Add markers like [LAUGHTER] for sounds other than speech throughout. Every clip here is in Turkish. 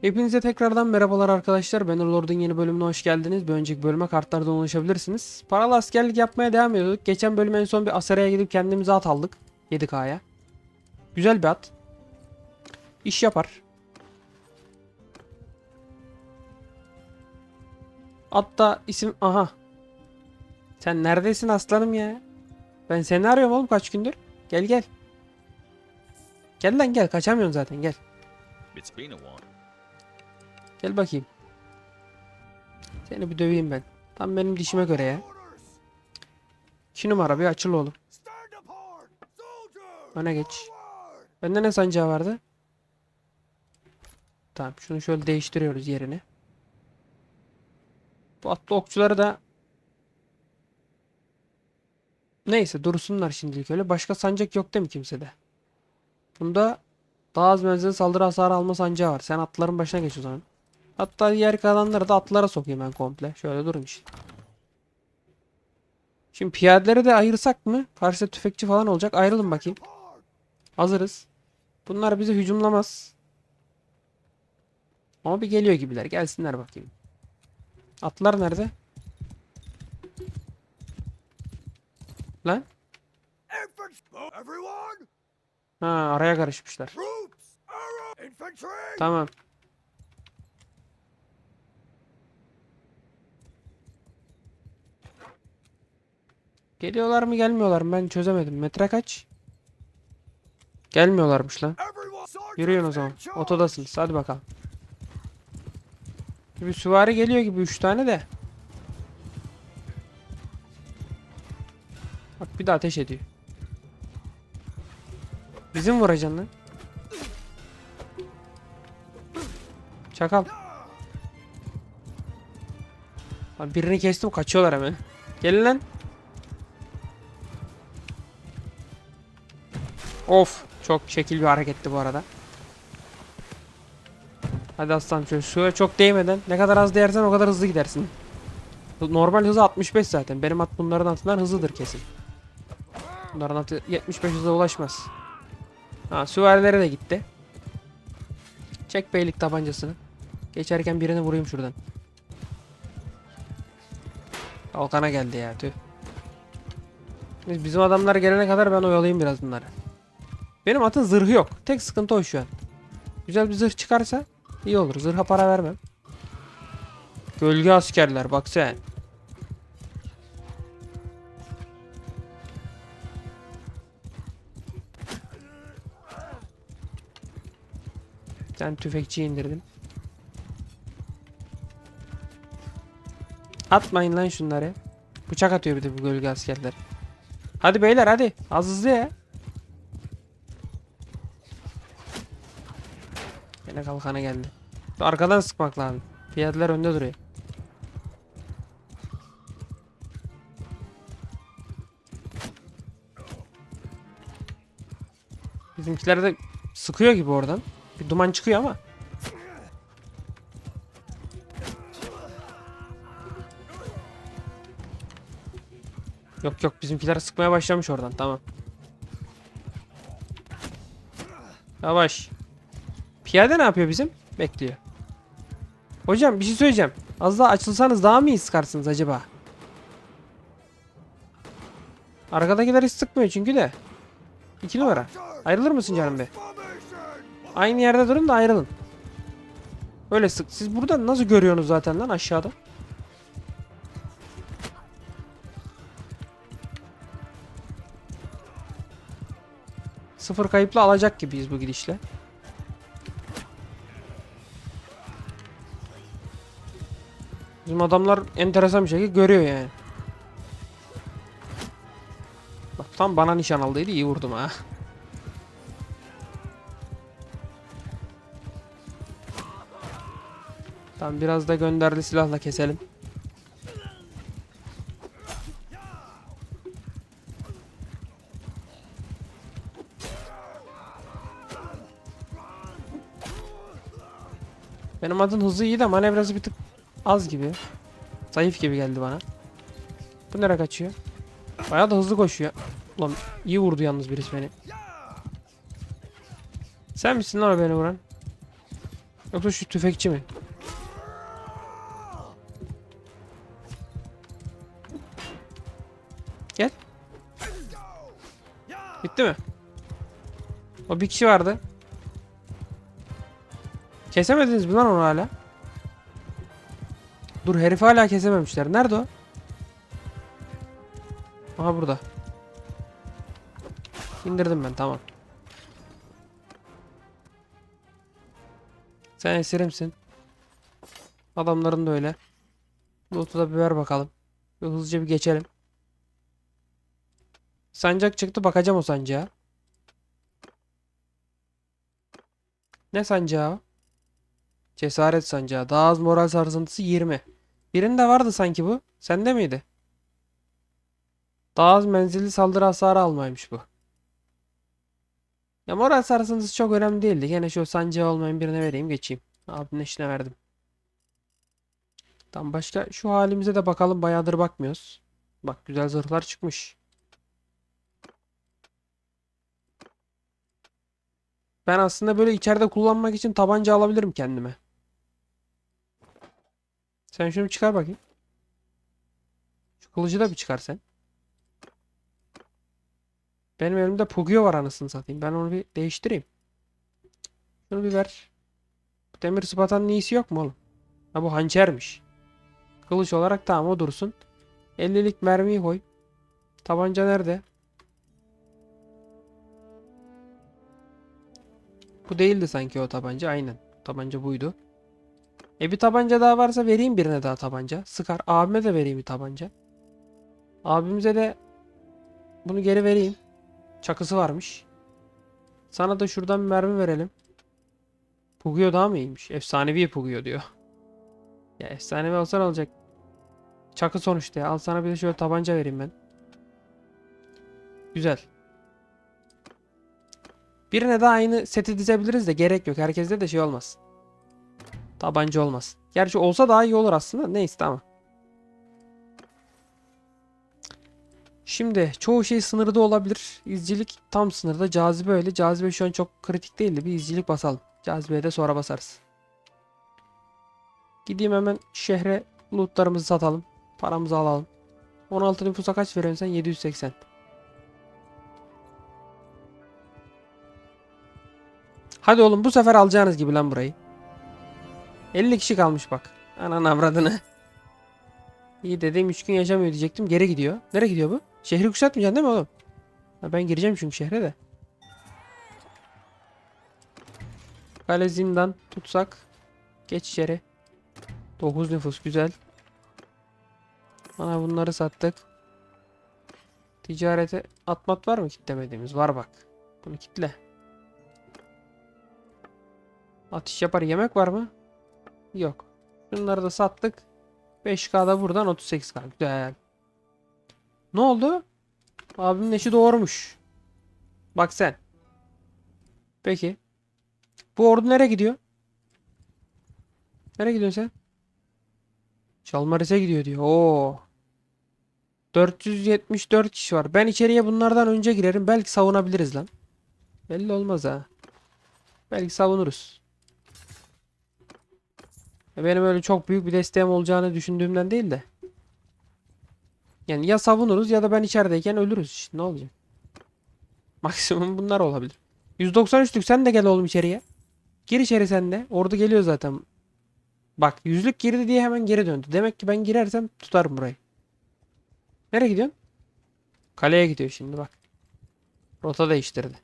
Hepinize tekrardan merhabalar arkadaşlar. Ben Lord'un yeni bölümüne hoş geldiniz. Bir önceki bölüme kartlardan ulaşabilirsiniz. Paralı askerlik yapmaya devam ediyorduk. Geçen bölüm en son bir Asera'ya gidip kendimize at aldık. 7K'ya. Güzel bir at. İş yapar. Hatta isim... Aha. Sen neredesin aslanım ya? Ben seni arıyorum oğlum kaç gündür. Gel gel. Gel lan gel. Kaçamıyorsun zaten gel. It's been a while. Gel bakayım. Seni bir döveyim ben. Tam benim dişime göre ya. 2 numara bir açıl oğlum. Öne geç. Bende ne sancağı vardı? Tamam şunu şöyle değiştiriyoruz yerini. Bu atlı okçuları da Neyse dursunlar şimdilik öyle. Başka sancak yok değil mi kimsede? Bunda daha az menzilli saldırı hasarı alma sancağı var. Sen atların başına geç o zaman. Hatta diğer kalanları da atlara sokayım ben komple. Şöyle durun işte. Şimdi piyadeleri de ayırsak mı? Karşıda tüfekçi falan olacak. Ayrılın bakayım. Hazırız. Bunlar bizi hücumlamaz. Ama bir geliyor gibiler. Gelsinler bakayım. Atlar nerede? Lan? Ha araya karışmışlar. Tamam. Geliyorlar mı gelmiyorlar mı ben çözemedim. Metre kaç? Gelmiyorlarmış lan. Yürüyün o zaman. Otodasınız. Hadi bakalım. Bir süvari geliyor gibi 3 tane de. Bak bir de ateş ediyor. Bizim vuracaksın lan. Çakal. Lan birini kestim kaçıyorlar hemen. Gelin lan. Of. Çok şekil bir hareketti bu arada. Hadi aslan şöyle suya çok değmeden ne kadar az değersen o kadar hızlı gidersin. Normal hızı 65 zaten. Benim at bunların atından hızlıdır kesin. Bunların atı 75 hıza ulaşmaz. Ha süvarilere de gitti. Çek beylik tabancasını. Geçerken birini vurayım şuradan. Kalkana geldi ya tüh. Biz- Bizim adamlar gelene kadar ben oyalayayım biraz bunları. Benim atın zırhı yok. Tek sıkıntı o şu an. Güzel bir zırh çıkarsa iyi olur. Zırha para vermem. Gölge askerler bak sen. Sen tüfekçi indirdim. Atmayın lan şunları. Bıçak atıyor bir de bu gölge askerler. Hadi beyler hadi. Az hızlı ya. Yine kalkana geldi. Arkadan sıkmak lazım. Piyadeler önde duruyor. Bizimkiler de sıkıyor gibi oradan. Bir duman çıkıyor ama. Yok yok bizimkiler sıkmaya başlamış oradan tamam. Yavaş. Piyade ne yapıyor bizim? Bekliyor. Hocam bir şey söyleyeceğim. Az daha açılsanız daha mı iyi sıkarsınız acaba? Arkadakiler hiç sıkmıyor çünkü de. İki numara. Ayrılır mısın canım be? Aynı yerde durun da ayrılın. Öyle sık. Siz burada nasıl görüyorsunuz zaten lan aşağıda? Sıfır kayıpla alacak gibiyiz bu gidişle. Bizim adamlar enteresan bir şekilde görüyor yani. Bak tam bana nişan aldıydı iyi vurdum ha. Tamam biraz da gönderdi silahla keselim. Benim adın hızı iyi de manevrası bir tık az gibi. Zayıf gibi geldi bana. Bu nereye kaçıyor? Bayağı da hızlı koşuyor. Ulan iyi vurdu yalnız birisi beni. Sen misin lan beni vuran? Yoksa şu tüfekçi mi? Gel. Bitti mi? O bir kişi vardı. Kesemediniz mi lan onu hala? Dur herifi hala kesememişler. Nerede o? Aha burada. İndirdim ben tamam. Sen esirimsin. Adamların da öyle. Loot'u da bir ver bakalım. Bir hızlıca bir geçelim. Sancak çıktı bakacağım o sancağa. Ne sancağı? Cesaret sancağı. Daha az moral sarsıntısı 20. Birinde vardı sanki bu. Sende miydi? Daha az menzilli saldırı hasarı almaymış bu. Ya moral sarsıntısı çok önemli değildi. Gene şu sancağı olmayan birine vereyim geçeyim. Abinin işine verdim. Tam başka şu halimize de bakalım. Bayağıdır bakmıyoruz. Bak güzel zırhlar çıkmış. Ben aslında böyle içeride kullanmak için tabanca alabilirim kendime. Sen şunu çıkar bakayım. Şu kılıcı da bir çıkar sen. Benim elimde Pugio var anasını satayım. Ben onu bir değiştireyim. Şunu bir ver. Demir sıpatanın iyisi yok mu oğlum? Ha bu hançermiş. Kılıç olarak tamam o dursun. 50'lik mermiyi koy. Tabanca nerede? Bu değildi sanki o tabanca. Aynen. Tabanca buydu. E bir tabanca daha varsa vereyim birine daha tabanca. Sıkar. Abime de vereyim bir tabanca. Abimize de bunu geri vereyim. Çakısı varmış. Sana da şuradan bir mermi verelim. Pugio daha mı iyiymiş? Efsanevi Pugio diyor. Ya efsanevi olsa ne olacak? Çakı sonuçta ya. Al sana bir de şöyle tabanca vereyim ben. Güzel. Birine de aynı seti dizebiliriz de gerek yok. Herkeste de şey olmaz. Tabanca olmaz. Gerçi olsa daha iyi olur aslında. Neyse tamam. Şimdi çoğu şey sınırda olabilir. İzcilik tam sınırda. Cazibe öyle. Cazibe şu an çok kritik değildi. Bir izcilik basalım. Cazibeye de sonra basarız. Gideyim hemen şehre lootlarımızı satalım. Paramızı alalım. 16 nüfusa kaç veriyorsun sen? 780. Hadi oğlum bu sefer alacağınız gibi lan burayı. 50 kişi kalmış bak. Ananı avradını. İyi dediğim 3 gün yaşamıyor diyecektim. Geri gidiyor. Nereye gidiyor bu? Şehri kuşatmayacaksın değil mi oğlum? Ben gireceğim çünkü şehre de. Kale zindan tutsak. Geç içeri. 9 nüfus güzel. Bana bunları sattık. Ticarete atmat var mı kitlemediğimiz? Var bak. Bunu kitle. Atış yapar yemek var mı? Yok. Bunları da sattık. 5K'da buradan 38K. Güzel. Ne oldu? Abimin eşi doğurmuş. Bak sen. Peki. Bu ordu nereye gidiyor? Nereye gidiyorsun sen? Çalmaris'e gidiyor diyor. Oo. 474 kişi var. Ben içeriye bunlardan önce girerim. Belki savunabiliriz lan. Belli olmaz ha. Belki savunuruz. Benim öyle çok büyük bir desteğim olacağını düşündüğümden değil de. Yani ya savunuruz ya da ben içerideyken ölürüz işte ne olacak? Maksimum bunlar olabilir. 193'lük sen de gel oğlum içeriye. Gir içeri sen de. Orada geliyor zaten. Bak yüzlük girdi diye hemen geri döndü. Demek ki ben girersem tutarım burayı. Nereye gidiyorsun? Kaleye gidiyor şimdi bak. Rota değiştirdi.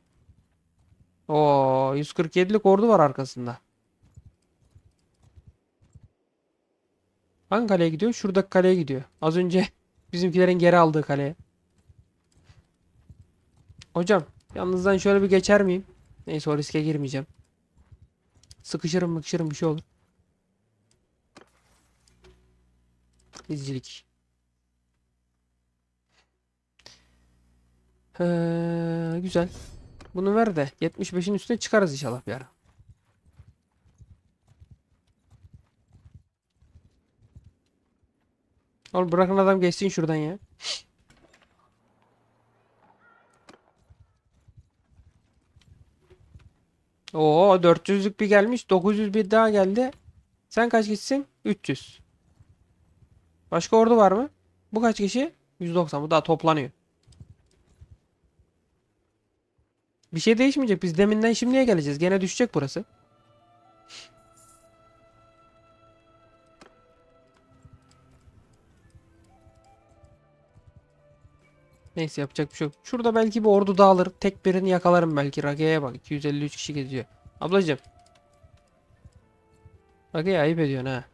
Oo 147'lik ordu var arkasında. Hangi kaleye gidiyor? Şuradaki kaleye gidiyor. Az önce [LAUGHS] bizimkilerin geri aldığı kaleye. Hocam yalnızdan şöyle bir geçer miyim? Neyse o riske girmeyeceğim. Sıkışırım mıkışırım bir şey olur. İzcilik. Ee, güzel. Bunu ver de 75'in üstüne çıkarız inşallah bir ara. Oğlum bırakın adam geçsin şuradan ya. Oo 400'lük bir gelmiş. 900 bir daha geldi. Sen kaç kişisin? 300. Başka ordu var mı? Bu kaç kişi? 190. Bu daha toplanıyor. Bir şey değişmeyecek. Biz deminden şimdiye geleceğiz. Gene düşecek burası. Neyse yapacak bir şey yok. Şurada belki bir ordu dağılır. Tek birini yakalarım belki. Rage'ye bak. 253 kişi geziyor. Ablacım. Rage'ye ayıp ediyorsun ha.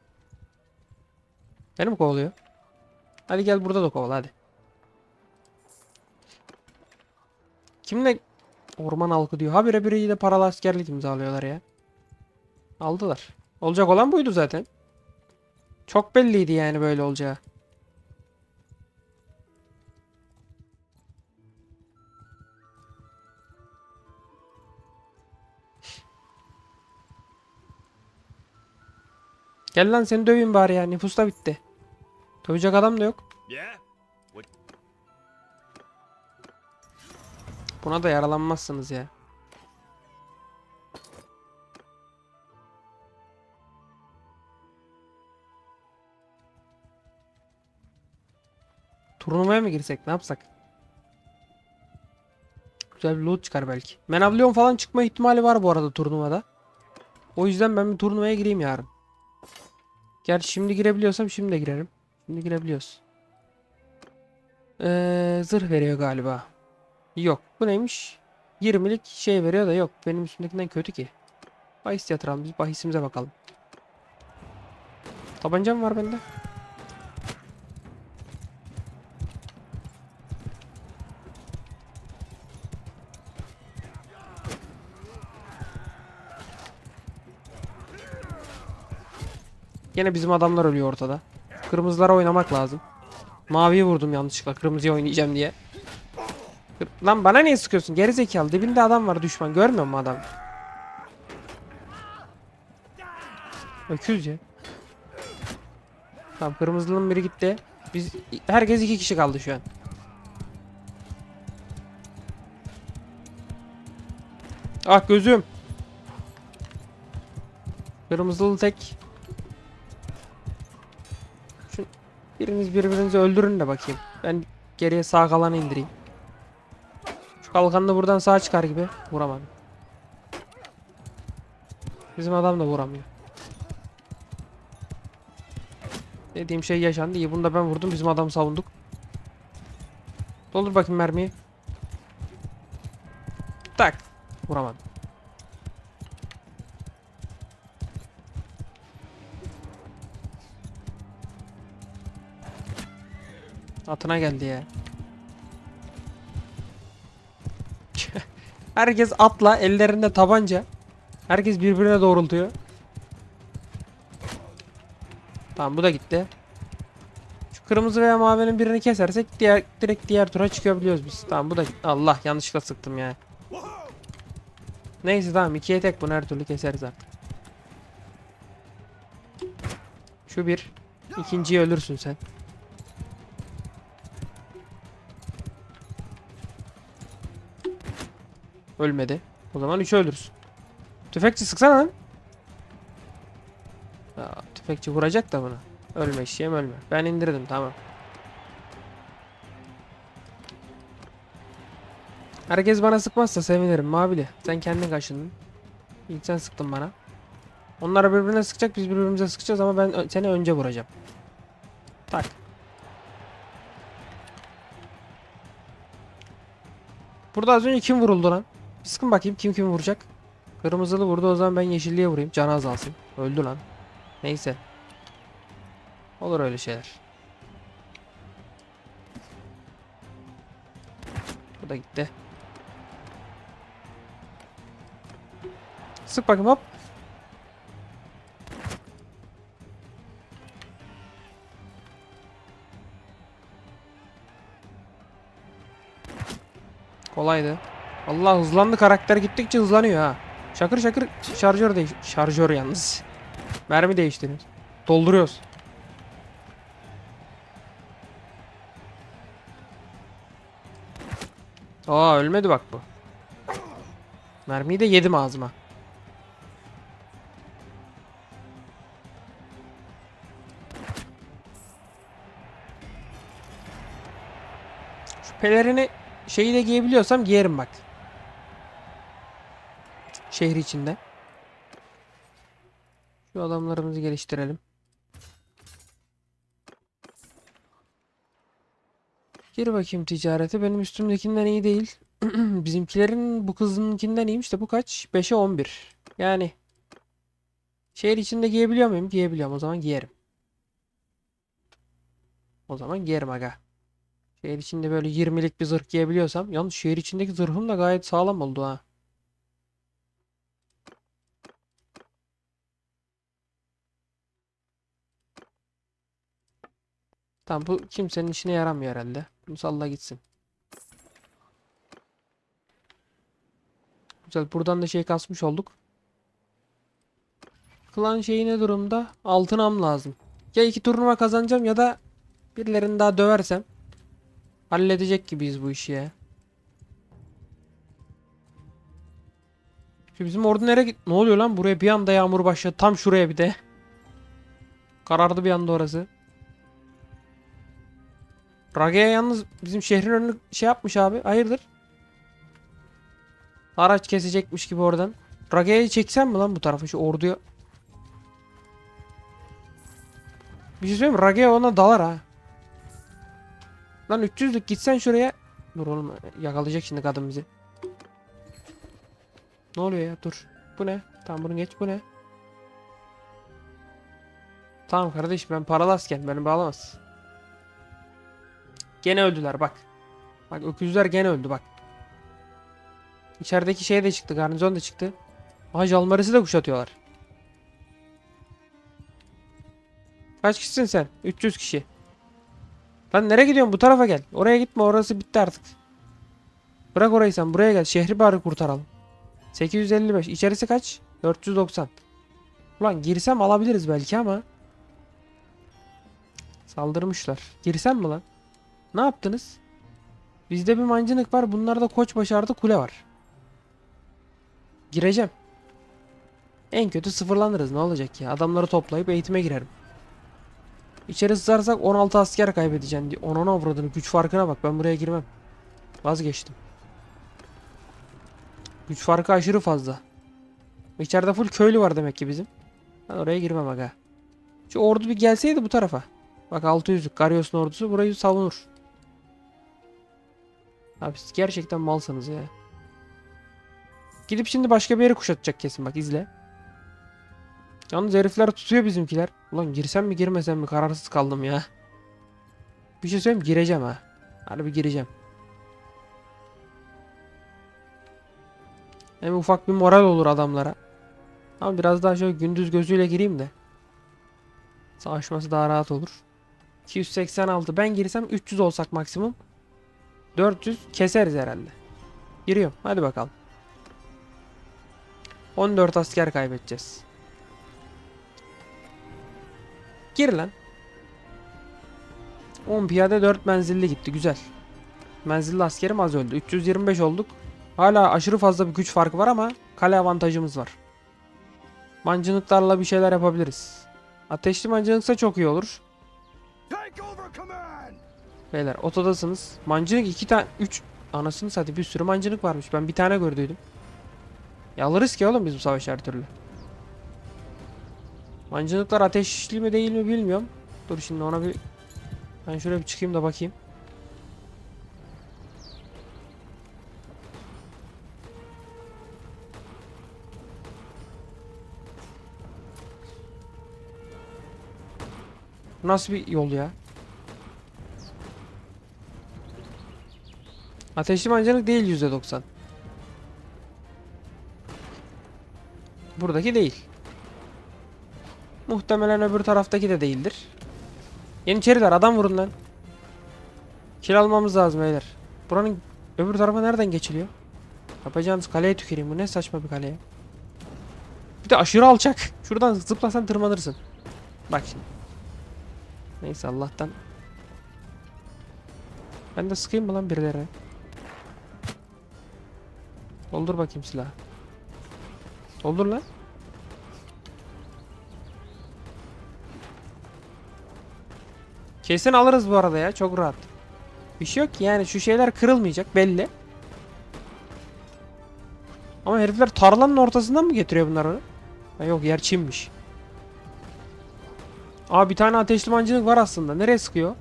Beni mi kovalıyor? Hadi gel burada da kovala hadi. Kimle orman halkı diyor. Habire biriyle paralı askerlik imzalıyorlar ya. Aldılar. Olacak olan buydu zaten. Çok belliydi yani böyle olacağı. Gel lan seni döveyim bari ya. Nüfus da bitti. Dövecek adam da yok. Buna da yaralanmazsınız ya. Turnuvaya mı girsek ne yapsak? Güzel bir loot çıkar belki. Menavlion falan çıkma ihtimali var bu arada turnuvada. O yüzden ben bir turnuvaya gireyim yarın. Gerçi şimdi girebiliyorsam şimdi de girerim. Şimdi girebiliyoruz. Ee, zırh veriyor galiba. Yok. Bu neymiş? 20'lik şey veriyor da yok. Benim üstümdekinden kötü ki. Bahis yatıralım. Biz bahisimize bakalım. Tabanca mı var bende? Yine bizim adamlar ölüyor ortada. Kırmızılara oynamak lazım. Maviyi vurdum yanlışlıkla kırmızıya oynayacağım diye. Lan bana niye sıkıyorsun? Geri zekalı. Dibinde adam var düşman. Görmüyor musun adam? Öküz ya. Tamam kırmızılının biri gitti. Biz herkes iki kişi kaldı şu an. Ah gözüm. Kırmızılı tek. Biriniz birbirinizi öldürün de bakayım. Ben geriye sağ kalanı indireyim. Şu kalkanlı buradan sağ çıkar gibi. Vuramadım. Bizim adam da vuramıyor. Dediğim şey yaşandı. İyi bunu da ben vurdum. Bizim adamı savunduk. Doldur bakayım mermiyi. Tak. Vuramadım. Atına geldi ya. Herkes atla, ellerinde tabanca. Herkes birbirine doğrultuyor. Tamam bu da gitti. Şu kırmızı veya mavinin birini kesersek diğer direkt diğer tura çıkabiliyoruz biz. Tamam bu da Allah yanlışlıkla sıktım ya. Neyse tamam ikiye tek bunu her türlü keseriz artık. Şu bir. ikinciyi ölürsün sen. Ölmedi. O zaman 3 ölürsün. Tüfekçi sıksana lan. Aa, tüfekçi vuracak da bunu. Ölme işim ölme. Ben indirdim tamam. Herkes bana sıkmazsa sevinirim mavili. Sen kendin kaşındın. İlk sen sıktın bana. Onlar birbirine sıkacak biz birbirimize sıkacağız ama ben seni önce vuracağım. Tak. Burada az önce kim vuruldu lan? Bir sıkın bakayım kim kimi vuracak. Kırmızılı vurdu o zaman ben yeşilliğe vurayım. Canı azalsın. Öldü lan. Neyse. Olur öyle şeyler. Bu da gitti. Sık bakayım hop. Kolaydı. Allah hızlandı karakter gittikçe hızlanıyor ha. Şakır şakır şarjör değiş şarjör yalnız. Mermi değiştiriyoruz. Dolduruyoruz. Aa ölmedi bak bu. Mermiyi de yedim ağzıma. Şu pelerini şeyi de giyebiliyorsam giyerim bak. Şehir içinde. Şu adamlarımızı geliştirelim. Gir bakayım ticarete. Benim üstümdekinden iyi değil. [CLEARS THROAT] Bizimkilerin bu kızınkinden iyiymiş de bu kaç? 5'e 11. Yani şehir içinde giyebiliyor muyum? Giyebiliyorum. O zaman giyerim. O zaman giyerim aga. Şehir içinde böyle 20'lik bir zırh giyebiliyorsam. Yalnız şehir içindeki zırhım da gayet sağlam oldu ha. Tamam bu kimsenin işine yaramıyor herhalde. Bunu salla gitsin. Güzel buradan da şey kasmış olduk. Klan şeyi ne durumda? Altınam lazım. Ya iki turnuva kazanacağım ya da birilerini daha döversem halledecek gibiyiz bu işi ya. Şu bizim ordu nereye git? Ne oluyor lan? Buraya bir anda yağmur başladı. Tam şuraya bir de. Karardı bir anda orası. Rage'ye yalnız bizim şehrin önünü şey yapmış abi. Hayırdır? Araç kesecekmiş gibi oradan. Rage'yi çeksem mi lan bu tarafa şu orduya? Bir şey söyleyeyim mi? Rage ona dalar ha. Lan 300'lük gitsen şuraya. Dur oğlum yakalayacak şimdi kadın bizi. Ne oluyor ya? Dur. Bu ne? Tamam bunu geç. Bu ne? Tamam kardeşim ben paralı asken beni bağlamaz. Gene öldüler bak. Bak öküzler gene öldü bak. İçerideki şey de çıktı. Garnizon da çıktı. Aha Jalmaris'i de kuşatıyorlar. Kaç kişisin sen? 300 kişi. Lan nereye gidiyorsun? Bu tarafa gel. Oraya gitme. Orası bitti artık. Bırak orayı sen. Buraya gel. Şehri bari kurtaralım. 855. İçerisi kaç? 490. Ulan girsem alabiliriz belki ama. Saldırmışlar. Girsem mi lan? Ne yaptınız? Bizde bir mancınık var. Bunlarda koç başardı kule var. Gireceğim. En kötü sıfırlanırız. Ne olacak ya? Adamları toplayıp eğitime girerim. İçeri sızarsak 16 asker kaybedeceğim diye. Onun avradını güç farkına bak. Ben buraya girmem. Vazgeçtim. Güç farkı aşırı fazla. İçeride full köylü var demek ki bizim. Ben oraya girmem aga. Şu ordu bir gelseydi bu tarafa. Bak 600'lük Garyos'un ordusu burayı savunur. Abi siz gerçekten malsınız ya. Gidip şimdi başka bir yere kuşatacak kesin bak izle. Yalnız herifler tutuyor bizimkiler. Ulan girsem mi girmesem mi kararsız kaldım ya. Bir şey söyleyeyim gireceğim ha. Harbi gireceğim. Hem ufak bir moral olur adamlara. Ama biraz daha şöyle gündüz gözüyle gireyim de. Savaşması daha rahat olur. 286 ben girsem 300 olsak maksimum. 400 keseriz herhalde. Giriyorum hadi bakalım. 14 asker kaybedeceğiz. Gir lan. 10 piyade 4 menzilli gitti güzel. Menzilli askerim az öldü. 325 olduk. Hala aşırı fazla bir güç farkı var ama kale avantajımız var. Mancınıklarla bir şeyler yapabiliriz. Ateşli mancınıksa çok iyi olur. Take over command! Beyler otodasınız. Mancınık iki tane 3 anasını satayım bir sürü mancınık varmış. Ben bir tane gördüydüm. Ya alırız ki oğlum biz bu savaşı her türlü. Mancınıklar ateşli mi değil mi bilmiyorum. Dur şimdi ona bir ben şuraya bir çıkayım da bakayım. Nasıl bir yol ya? Ateşli mancınık değil %90. Buradaki değil. Muhtemelen öbür taraftaki de değildir. Yeniçeriler adam vurun lan. Kil almamız lazım beyler. Buranın öbür tarafa nereden geçiliyor? Yapacağınız kaleye tüküreyim. Bu ne saçma bir kaleye. Bir de aşırı alçak. Şuradan zıplasan tırmanırsın. Bak şimdi. Neyse Allah'tan. Ben de sıkayım mı lan birilerine? Doldur bakayım silahı. Doldur lan. Kesin alırız bu arada ya. Çok rahat. Bir şey yok ki yani şu şeyler kırılmayacak belli. Ama herifler tarlanın ortasından mı getiriyor bunlar onu? Ha yok yer çimmiş. Aa bir tane ateşli mancınık var aslında. Nereye sıkıyor?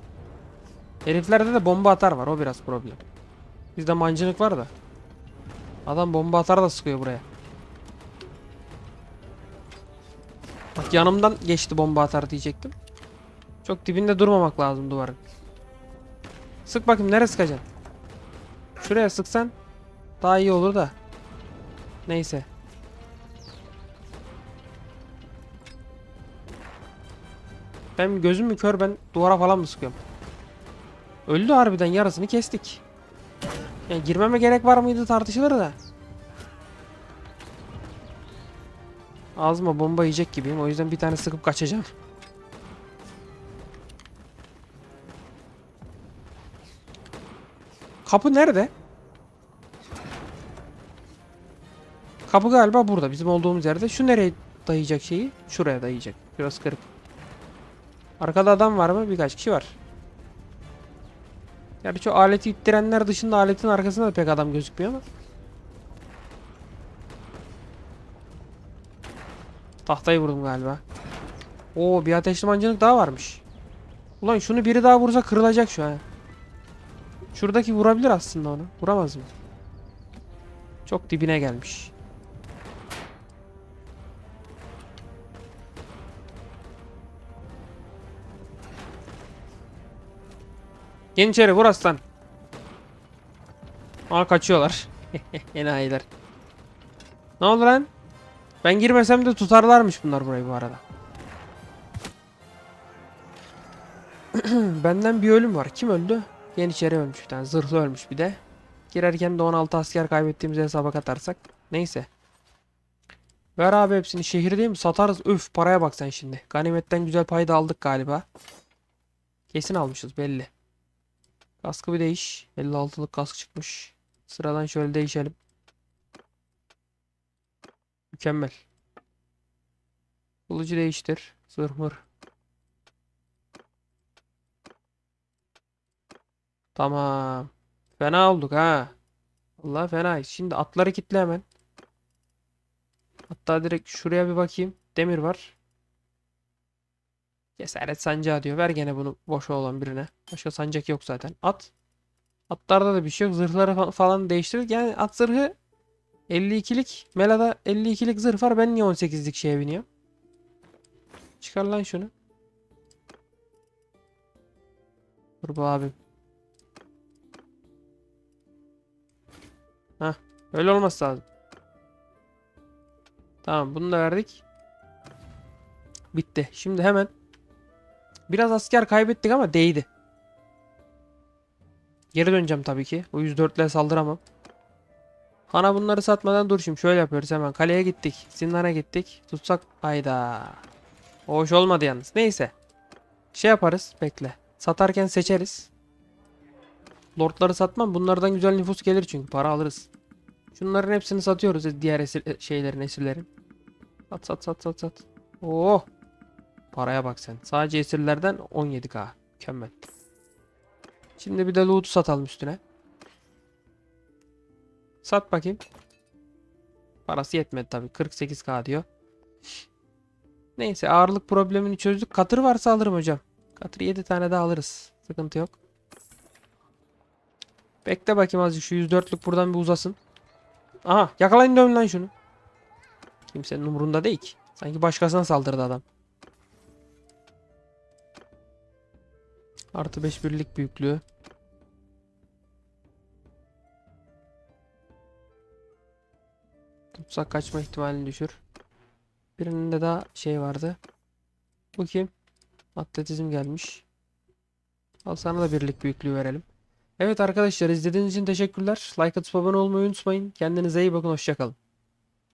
Heriflerde de bomba atar var. O biraz problem. Bizde mancınık var da. Adam bomba atar da sıkıyor buraya. Bak yanımdan geçti bomba atar diyecektim. Çok dibinde durmamak lazım duvarın. Sık bakayım nereye sıkacaksın? Şuraya sıksan daha iyi olur da. Neyse. Ben gözüm mü kör ben duvara falan mı sıkıyorum? Öldü harbiden yarısını kestik. Yani girmeme gerek var mıydı tartışılır da. Ağzıma bomba yiyecek gibiyim o yüzden bir tane sıkıp kaçacağım. Kapı nerede? Kapı galiba burada bizim olduğumuz yerde. Şu nereye dayayacak şeyi? Şuraya dayayacak. Şurası kırık. Arkada adam var mı? Birkaç kişi var. Gerçi o aleti ittirenler dışında aletin arkasında da pek adam gözükmüyor ama. Tahtayı vurdum galiba. Oo bir ateşli mancınık daha varmış. Ulan şunu biri daha vursa kırılacak şu an. Şuradaki vurabilir aslında onu. Vuramaz mı? Çok dibine gelmiş. Gel içeri vur aslan. Aa kaçıyorlar. [LAUGHS] Enayiler. Ne oldu lan? Ben girmesem de tutarlarmış bunlar burayı bu arada. [CLEARS THROAT] Benden bir ölüm var. Kim öldü? Yeniçeri ölmüş bir tane. Zırhlı ölmüş bir de. Girerken de 16 asker kaybettiğimizi hesaba katarsak. Neyse. Ver abi hepsini. Şehir? Satarız. Üf paraya bak sen şimdi. Ganimetten güzel pay da aldık galiba. Kesin almışız belli. Kaskı bir değiş. 56'lık kask çıkmış. Sıradan şöyle değişelim. Mükemmel. Kılıcı değiştir. Zırh mır. Tamam. Fena olduk ha. Allah fena. Şimdi atları kitle hemen. Hatta direkt şuraya bir bakayım. Demir var. Cesaret sancağı diyor. Ver gene bunu boş olan birine. Başka sancak yok zaten. At. Atlarda da bir şey yok. Zırhları fa- falan değiştirdik. Yani at zırhı 52'lik. Mela'da 52'lik zırh var. Ben niye 18'lik şeye biniyorum? Çıkar lan şunu. Dur bu abim. Hah. Öyle olması lazım. Tamam bunu da verdik. Bitti. Şimdi hemen Biraz asker kaybettik ama değdi. Geri döneceğim tabii ki. O 104 ile saldıramam. Hana bunları satmadan dur şimdi. Şöyle yapıyoruz hemen. Kaleye gittik. Zindana gittik. Tutsak. Hayda. Hoş olmadı yalnız. Neyse. Şey yaparız. Bekle. Satarken seçeriz. Lordları satmam. Bunlardan güzel nüfus gelir çünkü. Para alırız. Şunların hepsini satıyoruz. Diğer esir, şeylerin, esirlerin. Sat sat sat sat sat. Oh. Paraya bak sen. Sadece esirlerden 17k. Mükemmel. Şimdi bir de loot satalım üstüne. Sat bakayım. Parası yetmedi tabii. 48k diyor. Neyse ağırlık problemini çözdük. Katır varsa alırım hocam. Katır 7 tane daha alırız. Sıkıntı yok. Bekle bakayım azıcık şu 104'lük buradan bir uzasın. Aha yakalayın dön lan şunu. Kimsenin umurunda değil ki. Sanki başkasına saldırdı adam. Artı 5 birlik büyüklüğü. Tutsak kaçma ihtimalini düşür. Birinin de daha şey vardı. Bu kim? Atletizm gelmiş. Al sana da birlik büyüklüğü verelim. Evet arkadaşlar izlediğiniz için teşekkürler. Like atıp abone olmayı unutmayın. Kendinize iyi bakın. Hoşçakalın.